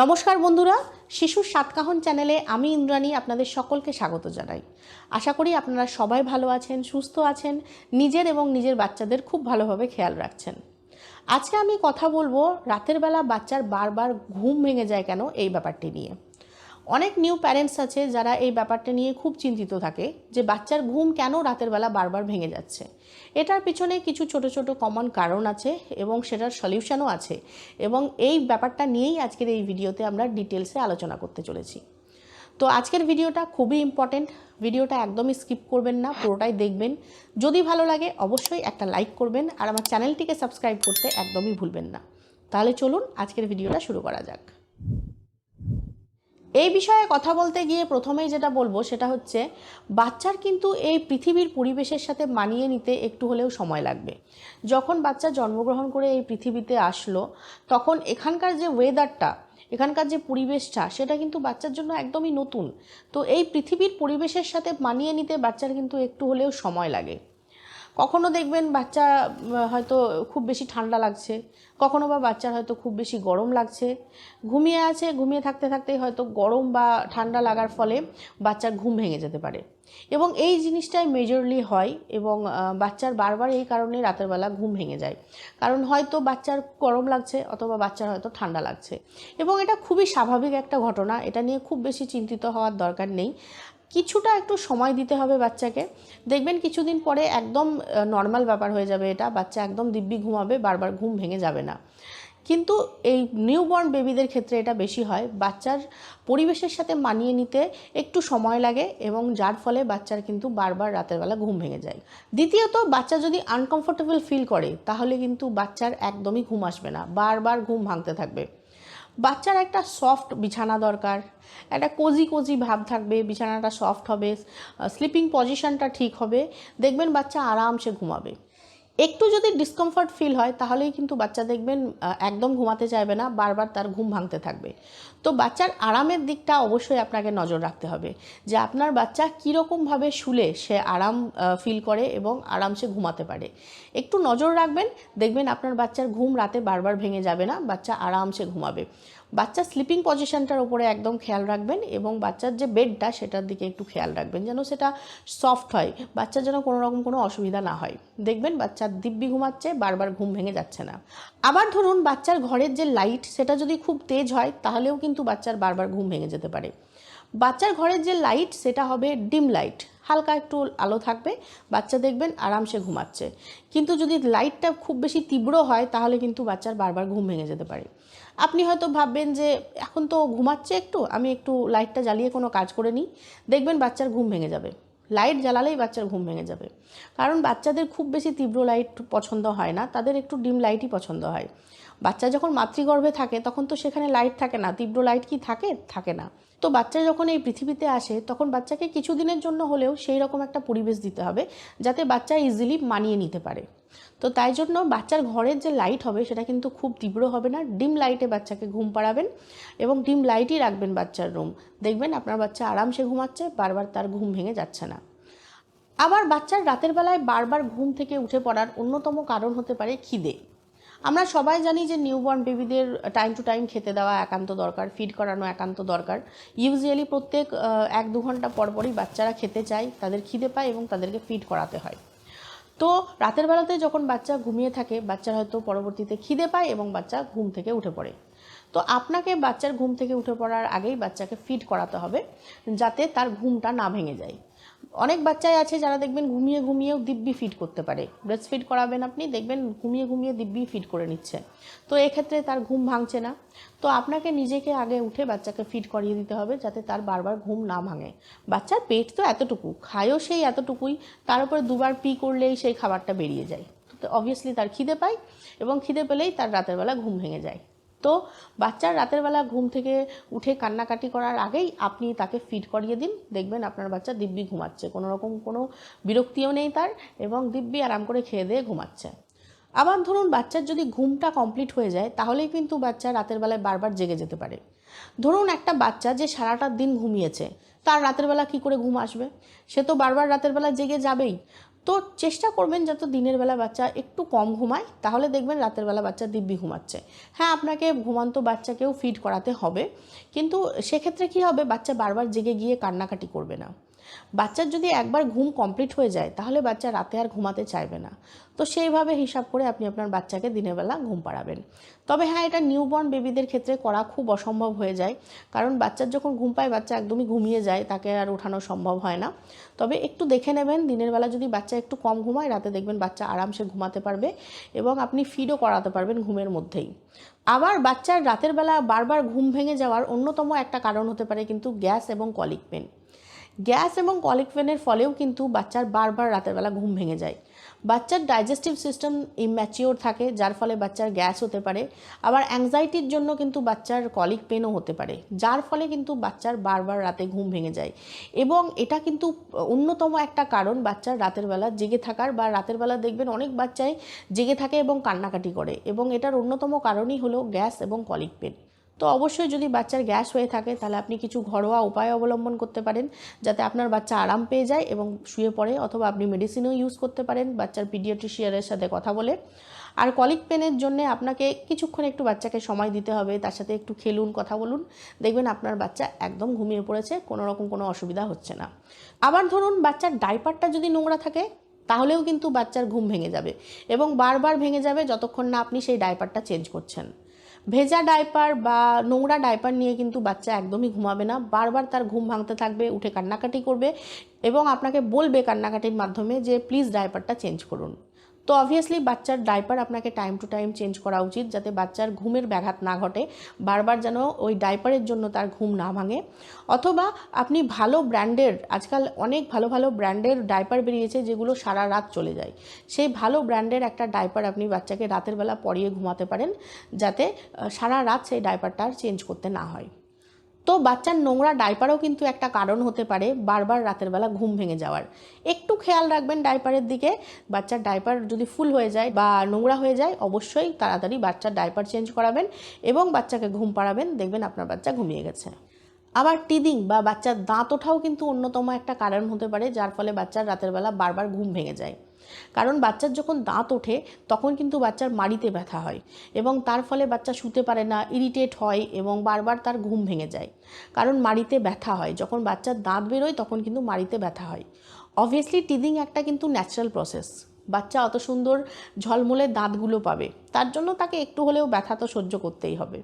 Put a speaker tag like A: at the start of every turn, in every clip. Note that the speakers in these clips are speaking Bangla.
A: নমস্কার বন্ধুরা, শিশুর সাতকাহন চ্যানেলে আমি ইন্দ্রাণী আপনাদের সকলকে স্বাগত জানাই। আশা করি আপনারা সবাই ভালো আছেন, সুস্থ আছেন, নিজের এবং নিজের বাচ্চাদের খুব ভালোভাবে খেয়াল রাখছেন। আজকে আমি কথা বলব, রাতের বেলা বাচ্চার বারবার ঘুম ভেঙে যায় কেন এই ব্যাপারটি নিয়ে। অনেক নিউ প্যারেন্টস আছে যারা এই ব্যাপারটা নিয়ে খুব চিন্তিত থাকে যে বাচ্চার ঘুম কেন রাতের বেলা বারবার ভেঙে যাচ্ছে। এটার পিছনে কিছু ছোট ছোট কমন কারণ আছে এবং সেটার সলিউশনও আছে এবং এই ব্যাপারটা নিয়েই আজকের এই ভিডিওতে আমরা ডিটেলসে আলোচনা করতে চলেছি। তো আজকের ভিডিওটা খুবই ইম্পর্টেন্ট ভিডিওটা একদমই স্কিপ করবেন না, পুরোটাই দেখবেন। যদি ভালো লাগে অবশ্যই একটা লাইক করবেন আর আমার চ্যানেলটিকে সাবস্ক্রাইব করতে একদমই ভুলবেন না। তাহলে চলুন আজকের ভিডিওটা শুরু করা যাক। এই বিষয়ে কথা বলতে গিয়ে প্রথমেই যেটা বলব সেটা হচ্ছে, বাচ্চার কিন্তু এই পৃথিবীর পরিবেশের সাথে মানিয়ে নিতে একটু হলেও সময় লাগবে। যখন বাচ্চা জন্মগ্রহণ করে এই পৃথিবীতে আসলো, তখন এখানকার যে ওয়েদারটা এখানকার যে পরিবেশটা, সেটা কিন্তু বাচ্চার জন্য একদমই নতুন। তো এই পৃথিবীর পরিবেশের সাথে মানিয়ে নিতে বাচ্চার কিন্তু একটু হলেও সময় লাগে। কখনো দেখবেন বাচ্চা হয়তো খুব বেশি ঠান্ডা লাগছে, কখনো বা বাচ্চার হয়তো খুব বেশি গরম লাগছে। ঘুমিয়ে আছে, ঘুমিয়ে থাকতে থাকতেই হয়তো গরম বা ঠান্ডা লাগার ফলে বাচ্চার ঘুম ভেঙে যেতে পারে। এবং এই জিনিসটাই মেজরলি হয় এবং বাচ্চার বারবার এই কারণে রাতের বেলা ঘুম ভেঙে যায়। কারণ হয়তো বাচ্চার গরম লাগছে অথবা বাচ্চার হয়তো ঠান্ডা লাগছে। এবং এটা খুবই স্বাভাবিক একটা ঘটনা, এটা নিয়ে খুব বেশি চিন্তিত হওয়ার দরকার নেই। কিছুটা একটু সময় দিতে হবে বাচ্চাকে। দেখবেন কিছুদিন পরে একদম নর্মাল ব্যাপার হয়ে যাবে এটা। বাচ্চা একদম দিব্যি ঘুমাবে, বারবার ঘুম ভেঙে যাবে না। কিন্তু এই নিউবর্ন বেবিদের ক্ষেত্রে এটা বেশি হয়। বাচ্চার পরিবেশের সাথে মানিয়ে নিতে একটু সময় লাগে এবং যার ফলে বাচ্চার কিন্তু বারবার রাতের বেলা ঘুম ভেঙে যায়। দ্বিতীয়ত, বাচ্চা যদি আনকমফোর্টেবল ফিল করে, তাহলে কিন্তু বাচ্চার একদমই ঘুম আসবে না। বারবার ঘুম ভাঙতে থাকবে। বাচ্চার একটা সফট বিছানা দরকার। একটা কোজি কোজি ভাব থাকবে, বিছানাটা সফট হবে স্লিপিং পজিশনটা ঠিক হবে। দেখবেন বাচ্চা আরামসে ঘুমাবে। একটু যদি ডিসকমফর্ট ফিল হয়, তাহলেই কিন্তু বাচ্চা দেখবেন একদম ঘুমাতে চাইবে না, বারবার তার ঘুম ভাঙতে থাকবে। তো বাচ্চার আরামের দিকটা অবশ্যই আপনাকে নজর রাখতে হবে, যে আপনার বাচ্চা কীরকমভাবে শুলে সে আরাম ফিল করে এবং আরামসে ঘুমাতে পারে। একটু নজর রাখবেন, দেখবেন আপনার বাচ্চার ঘুম রাতে বারবার ভেঙে যাবে না, বাচ্চা আরামসে ঘুমাবে। বাচ্চার স্লিপিং পজিশনটার উপরে একদম খেয়াল রাখবেন এবং বাচ্চার যে বেডটা সেটার দিকে একটু খেয়াল রাখবেন যেন সেটা সফট হয়, বাচ্চার যেন কোনো রকম কোনো অসুবিধা না হয়। দেখবেন বাচ্চার দিব্যি ঘুমাচ্ছে, বারবার ঘুম ভেঙে যাচ্ছে না। আবার ধরুন বাচ্চার ঘরের যে লাইট সেটা যদি খুব তেজ হয়, তাহলেও কিন্তু বাচ্চার বারবার ঘুম ভেঙে যেতে পারে। বাচ্চার ঘরের যে লাইট সেটা হবে ডিম লাইট হালকা একটু আলো থাকবে, বাচ্চা দেখবেন আরামসে ঘুমাচ্ছে। কিন্তু যদি লাইটটা খুব বেশি তীব্র হয়, তাহলে কিন্তু বাচ্চার বারবার ঘুম ভেঙে যেতে পারে। আপনি হয়তো ভাববেন যে, এখন তো ঘুমাচ্ছে একটু, আমি একটু লাইটটা জ্বালিয়ে কোনো কাজ করে নিই। দেখবেন বাচ্চার ঘুম ভেঙে যাবে। লাইট জ্বালালেই বাচ্চার ঘুম ভেঙে যাবে। কারণ বাচ্চাদের খুব বেশি তীব্র লাইট পছন্দ হয় না, তাদের একটু ডিম লাইটই পছন্দ হয়। বাচ্চা যখন মাতৃগর্ভে থাকে, তখন তো সেখানে লাইট থাকে না। তীব্র লাইট কি থাকে? থাকে না। তো বাচ্চা যখন এই পৃথিবীতে আসে, তখন বাচ্চাকে কিছুদিনের জন্য হলেও সেই রকম একটা পরিবেশ দিতে হবে, যাতে বাচ্চা ইজিলি মানিয়ে নিতে পারে। তো তাই জন্য বাচ্চার ঘরের যে লাইট হবে, সেটা কিন্তু খুব তীব্র হবে না। ডিম লাইটে বাচ্চাকে ঘুম পাড়াবেন এবং ডিম লাইটই রাখবেন বাচ্চার রুম দেখবেন আপনার বাচ্চা আরামসে ঘুমাচ্ছে, বারবার তার ঘুম ভেঙে যাচ্ছে না। আবার বাচ্চার রাতের বেলায় বারবার ঘুম থেকে উঠে পড়ার অন্যতম কারণ হতে পারে খিদে। আমরা সবাই জানি যে নিউবর্ন বেবিদের টাইম টু টাইম খেতে দেওয়া একান্ত দরকার ফিড করানো একান্ত দরকার। ইউজুয়ালি প্রত্যেক এক দু ঘণ্টা পর পরই বাচ্চারা খেতে চায়, তাদের খিদে পায় এবং তাদেরকে ফিড করাতে হয়। তো রাতের বেলাতে যখন বাচ্চা ঘুমিয়ে থাকে বাচ্চার হয়তো পরবর্তীতে খিদে পায় এবং বাচ্চা ঘুম থেকে উঠে পড়ে। তো আপনাকে বাচ্চার ঘুম থেকে উঠে পড়ার আগেই বাচ্চাকে ফিড করাতে হবে, যাতে তার ঘুমটা না ভেঙে যায়। অনেক বাচ্চাই আছে যারা দেখবেন ঘুমিয়ে ঘুমিয়েও দিব্যি ফিড করতে পারে। ব্রেস্ট ফিড করাবেন আপনি, দেখবেন ঘুমিয়ে ঘুমিয়ে দিব্যি ফিড করে নিচ্ছে। তো এক্ষেত্রে তার ঘুম ভাঙছে না। তো আপনাকে নিজেকে আগে উঠে বাচ্চাকে ফিড করিয়ে দিতে হবে যাতে তার বারবার ঘুম না ভাঙে। বাচ্চার পেট তো এতটুকু, খায়ও সেই এতটুকুই, তার উপরে দুবার পি করলেই সেই খাবারটা বেরিয়ে যায়। তো অবভিয়াসলি তার খিদে পায় এবং খিদে পেলেই তার রাতের বেলা ঘুম ভেঙে যায়। তো বাচ্চার রাতের বেলা ঘুম থেকে উঠে কান্নাকাটি করার আগেই আপনি তাকে ফিড করিয়ে দিন। দেখবেন আপনার বাচ্চা দিব্যি ঘুমাচ্ছে। কোনো রকম কোনো বিরক্তিও নেই তার এবং দিব্যি আরাম করে খেয়ে দিয়ে ঘুমাচ্ছে। আবার ধরুন বাচ্চার যদি ঘুমটা কমপ্লিট হয়ে যায়, তাহলেই কিন্তু বাচ্চা রাতের বেলায় বারবার জেগে যেতে পারে। ধরুন একটা বাচ্চা যে সারাটা দিন ঘুমিয়েছে, তার রাতের বেলা কি করে ঘুম আসবে? সে তো বারবার রাতের বেলা জেগে যাবেই। তো চেষ্টা করবেন যত দিনের বেলা বাচ্চা একটু কম ঘুমায়, তাহলে দেখবেন রাতের বেলা বাচ্চা দিব্যি ঘুমাচ্ছে। হ্যাঁ আপনাকে ঘুমান্ত বাচ্চাকেও ফিড করাতে হবে, কিন্তু সেক্ষেত্রে কি হবে? বাচ্চা বারবার জেগে গিয়ে কান্নাকাটি করবে না। বাচ্চার যদি একবার ঘুম কমপ্লিট হয়ে যায়, তাহলে বাচ্চা রাতে আর ঘুমাতে চাইবে না। তো সেইভাবে হিসাব করে আপনি আপনার বাচ্চাকে দিনের বেলা ঘুম পাড়াবেন। তবে হ্যাঁ এটা নিউবর্ন বেবিদের ক্ষেত্রে করা খুব অসম্ভব হয়ে যায়। কারণ বাচ্চার যখন ঘুম পায়, বাচ্চা একদমই ঘুমিয়ে যায়, তাকে আর ওঠানো সম্ভব হয় না। তবে একটু দেখে নেবেন দিনের বেলা যদি বাচ্চা একটু কম ঘুমায়, রাতে দেখবেন বাচ্চা আরামসে ঘুমাতে পারবে এবং আপনি ফিডও করাতে পারবেন ঘুমের মধ্যেই। আবার বাচ্চার রাতের বেলা বারবার ঘুম ভেঙে যাওয়ার অন্যতম একটা কারণ হতে পারে কিন্তু গ্যাস এবং কলিক পেন গ্যাস এবং কলিক পেনের ফলেও কিন্তু বাচ্চার বারবার রাতের বেলা ঘুম ভেঙে যায়। বাচ্চার ডাইজেস্টিভ সিস্টেম ইম্যাচিওর থাকে, যার ফলে বাচ্চার গ্যাস হতে পারে। আবার অ্যাংজাইটির জন্য কিন্তু বাচ্চার কলিক পেনও হতে পারে, যার ফলে কিন্তু বাচ্চার বারবার রাতে ঘুম ভেঙে যায়। এবং এটা কিন্তু অন্যতম একটা কারণ বাচ্চার রাতের বেলা জেগে থাকার, বা রাতের বেলা দেখবেন অনেক বাচ্চাই জেগে থাকে এবং কান্নাকাটি করে। এবং এটার অন্যতম কারণই হলো গ্যাস এবং কলিক পেন। তো অবশ্যই যদি বাচ্চার গ্যাস হয়ে থাকে, তাহলে আপনি কিছু ঘরোয়া উপায় অবলম্বন করতে পারেন যাতে আপনার বাচ্চা আরাম পেয়ে যায় এবং শুয়ে পড়ে অথবা আপনি মেডিসিনও ইউজ করতে পারেন। বাচ্চার পিডিয়াট্রিশিয়ানের সাথে কথা বলে। আর কলিক পেনের জন্য আপনাকে কিছুক্ষণ একটু বাচ্চাকে সময় দিতে হবে, তার সাথে একটু খেলুন, কথা বলুন। দেখবেন আপনার বাচ্চা একদম ঘুমিয়ে পড়েছে, কোনো রকম কোনো অসুবিধা হচ্ছে না। আবার ধরুন বাচ্চার ডাইপারটা যদি নোংরা থাকে, তাহলেও কিন্তু বাচ্চার ঘুম ভেঙে যাবে এবং বারবার ভেঙে যাবে যতক্ষণ না আপনি সেই ডাইপারটা চেঞ্জ করছেন। ভেজা ডাইপার বা নোংরা ডাইপার নিয়ে কিন্তু বাচ্চা একদমই ঘুমাবে না। বারবার তার ঘুম ভাঙতে থাকবে, উঠে কান্নাকাটি করবে এবং আপনাকে বলবে কান্নাকাটির মাধ্যমে যে, প্লিজ ডাইপারটা চেঞ্জ করুন। তো অবভিয়াসলি বাচ্চার ডাইপার আপনাকে টাইম টু টাইম চেঞ্জ করা উচিত যাতে বাচ্চার ঘুমের ব্যাঘাত না ঘটে, বারবার যেন ওই ডাইপারের জন্য তার ঘুম না ভাঙে। অথবা আপনি ভালো ব্র্যান্ডের আজকাল অনেক ভালো ভালো ব্র্যান্ডের ডাইপার বেরিয়েছে যেগুলো সারা রাত চলে যায়। সেই ভালো ব্র্যান্ডের একটা ডাইপার আপনি বাচ্চাকে রাতের বেলা পরিয়ে ঘুমাতে পারেন যাতে সারা রাত সেই ডাইপারটা আর চেঞ্জ করতে না হয়। তো বাচ্চার নোংরা ডাইপারও কিন্তু একটা কারণ হতে পারে বারবার রাতের বেলা ঘুম ভেঙে যাওয়ার। একটু খেয়াল রাখবেন ডাইপারের দিকে। বাচ্চার ডাইপার যদি ফুল হয়ে যায় বা নোংরা হয়ে যায়, অবশ্যই তাড়াতাড়ি বাচ্চার ডাইপার চেঞ্জ করাবেন এবং বাচ্চাকে ঘুম পাড়াবেন। দেখবেন আপনার বাচ্চা ঘুমিয়ে গেছে। আবার টিদিং বা বাচ্চার দাঁত ওঠাও কিন্তু অন্যতম একটা কারণ হতে পারে, যার ফলে বাচ্চার রাতের বেলা বারবার ঘুম ভেঙে যায়। কারণ বাচ্চার যখন দাঁত ওঠে, তখন কিন্তু বাচ্চার মাড়িতে ব্যথা হয় এবং তার ফলে বাচ্চা শুতে পারে না ইরিটেট হয় এবং বারবার তার ঘুম ভেঙে যায়। কারণ মাড়িতে ব্যথা হয়, যখন বাচ্চার দাঁত বেরোয়, তখন কিন্তু মাড়িতে ব্যথা হয়। অবভিয়াসলি টিদিং একটা কিন্তু ন্যাচারাল প্রসেস বাচ্চা অত সুন্দর ঝলমলে দাঁতগুলো পাবে। তার জন্য তাকে একটু হলেও ব্যথা তো সহ্য করতেই হবে।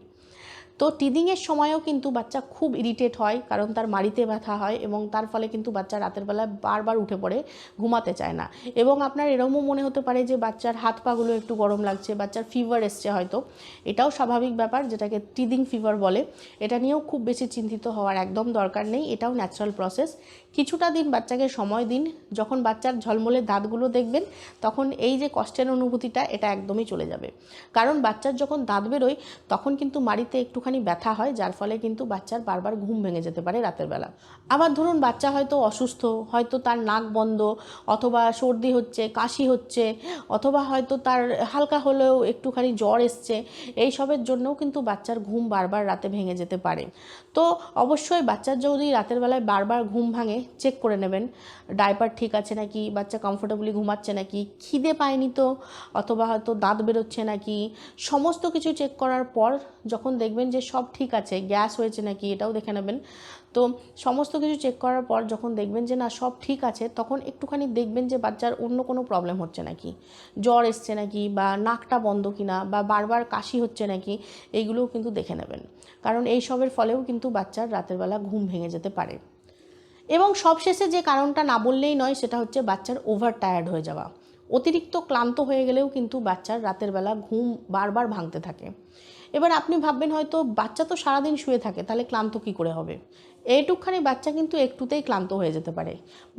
A: তো টিদিংয়ের সময়ও কিন্তু বাচ্চা খুব ইরিটেট হয়, কারণ তার মাড়িতে ব্যথা হয় এবং তার ফলে কিন্তু বাচ্চা রাতের বেলায় বারবার উঠে পড়ে, ঘুমাতে চায় না। এবং আপনার এরমও মনে হতে পারে যে বাচ্চার হাত পাগুলো একটু গরম লাগছে, বাচ্চার ফিভার এসছে হয়তো। এটাও স্বাভাবিক ব্যাপার, যেটাকে টিদিং ফিভার বলে। এটা নিয়েও খুব বেশি চিন্তিত হওয়ার একদম দরকার নেই, এটাও ন্যাচারাল প্রসেস কিছুটা দিন বাচ্চাকে সময় দিন, যখন বাচ্চার ঝলমলে দাঁতগুলো দেখবেন, তখন এই যে কষ্টের অনুভূতিটা, এটা একদমই চলে যাবে। কারণ বাচ্চার যখন দাঁত বেরোয়, তখন কিন্তু মাড়িতে একটুখানি ব্যথা হয়, যার ফলে কিন্তু বাচ্চার বারবার ঘুম ভেঙে যেতে পারে রাতের বেলা। আবার ধরুন বাচ্চা হয়তো অসুস্থ, হয়তো তার নাক বন্ধ, অথবা সর্দি হচ্ছে, কাশি হচ্ছে, অথবা হয়তো তার হালকা হলেও একটুখানি জ্বর এসছে এইসবের জন্যও কিন্তু বাচ্চার ঘুম বারবার রাতে ভেঙে যেতে পারে। তো অবশ্যই বাচ্চার যদি রাতের বেলায় বারবার ঘুম ভাঙে, চেক করে নেবেন, ডাইপার ঠিক আছে নাকি, বাচ্চা কমফোর্টেবলি ঘুমাচ্ছে নাকি, খিদে পায়নি তো, অথবা হয়তো দাঁত বেরোচ্ছে নাকি, সমস্ত কিছু চেক করার পর যখন দেখবেন যে সব ঠিক আছে, গ্যাস হয়েছে নাকি এটাও দেখে নেবেন। তো সমস্ত কিছু চেক করার পর যখন দেখবেন যে না, সব ঠিক আছে, তখন একটুখানি দেখবেন যে বাচ্চার অন্য কোনো প্রবলেম হচ্ছে নাকি। জ্বর এসছে নাকি বা নাকটা বন্ধ কিনা বা বারবার কাশি হচ্ছে নাকি, এইগুলোও কিন্তু দেখে নেবেন। কারণ এই সবের ফলেও কিন্তু বাচ্চার রাতের বেলা ঘুম ভেঙে যেতে পারে। এবং সবশেষে যে কারণটা না বললেই নয়, সেটা হচ্ছে বাচ্চার ওভার টায়ার্ড হয়ে যাওয়া। অতিরিক্ত ক্লান্ত হয়ে গেলেও কিন্তু বাচ্চার রাতের বেলা ঘুম বারবার ভাঙতে থাকে। এবার আপনি ভাববেন হয়তো বাচ্চা তো সারাদিন শুয়ে থাকে, তাহলে ক্লান্ত কী করে হবে? এইটুকখানি বাচ্চা কিন্তু একটুতেই ক্লান্ত হয়ে যেতে পারে।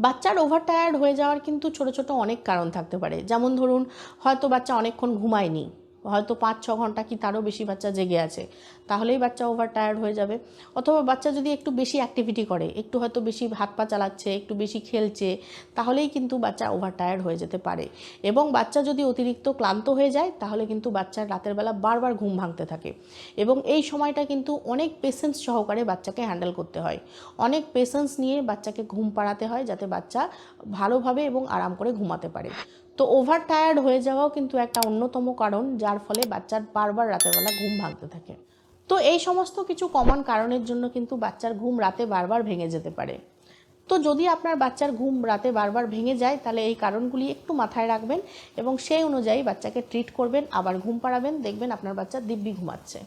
A: বাচ্চার ওভার টায়ার্ড হয়ে যাওয়ার কিন্তু ছোট ছোট অনেক কারণ থাকতে পারে। যেমন ধরুন, হয়তো বাচ্চা অনেকক্ষণ ঘুমায়নি, হয়তো পাঁচ ছ ঘণ্টা কি তারও বেশি বাচ্চা জেগে আছে। তাহলেই বাচ্চা ওভার টায়ার্ড হয়ে যাবে। অথবা বাচ্চা যদি একটু বেশি অ্যাক্টিভিটি করে, একটু হয়তো বেশি হাত পা চালাচ্ছে, একটু বেশি খেলছে, তাহলেই কিন্তু বাচ্চা ওভার টায়ার্ড হয়ে যেতে পারে। এবং বাচ্চা যদি অতিরিক্ত ক্লান্ত হয়ে যায়, তাহলে কিন্তু বাচ্চার রাতের বেলা বারবার ঘুম ভাঙতে থাকে। এবং এই সময়টা কিন্তু অনেক পেশেন্স সহকারে বাচ্চাকে হ্যান্ডেল করতে হয়। অনেক পেশেন্স নিয়ে বাচ্চাকে ঘুম পাড়াতে হয়, যাতে বাচ্চা ভালোভাবে এবং আরাম করে ঘুমাতে পারে। তো ওভার টায়ার্ড হয়ে যাওয়াও কিন্তু একটা অন্যতম কারণ, যার ফলে বাচ্চার বারবার রাতের বেলা ঘুম ভাঙতে থাকে। তো এই সমস্ত কিছু কমন কারণের জন্য কিন্তু বাচ্চার ঘুম রাতে বারবার ভেঙে যেতে পারে। তো যদি আপনার বাচ্চার ঘুম রাতে বারবার ভেঙে যায়, তাহলে এই কারণগুলি একটু মাথায় রাখবেন এবং সেই অনুযায়ী বাচ্চাকে ট্রিট করবেন, আবার ঘুম পাড়াবেন, দেখবেন আপনার বাচ্চা দিব্যি ঘুমাচ্ছে।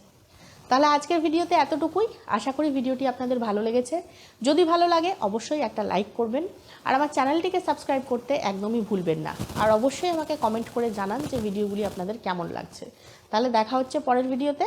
A: তাহলে আজকের ভিডিওতে এতটুকুই। আশা করি ভিডিওটি আপনাদের ভালো লেগেছে। যদি ভালো লাগে, অবশ্যই একটা লাইক করবেন। আর আমার চ্যানেলটিকে সাবস্ক্রাইব করতে একদমই ভুলবেন না। আর অবশ্যই আমাকে কমেন্ট করে জানান যে ভিডিওগুলি আপনাদের কেমন লাগছে। তাহলে দেখা হচ্ছে পরের ভিডিওতে।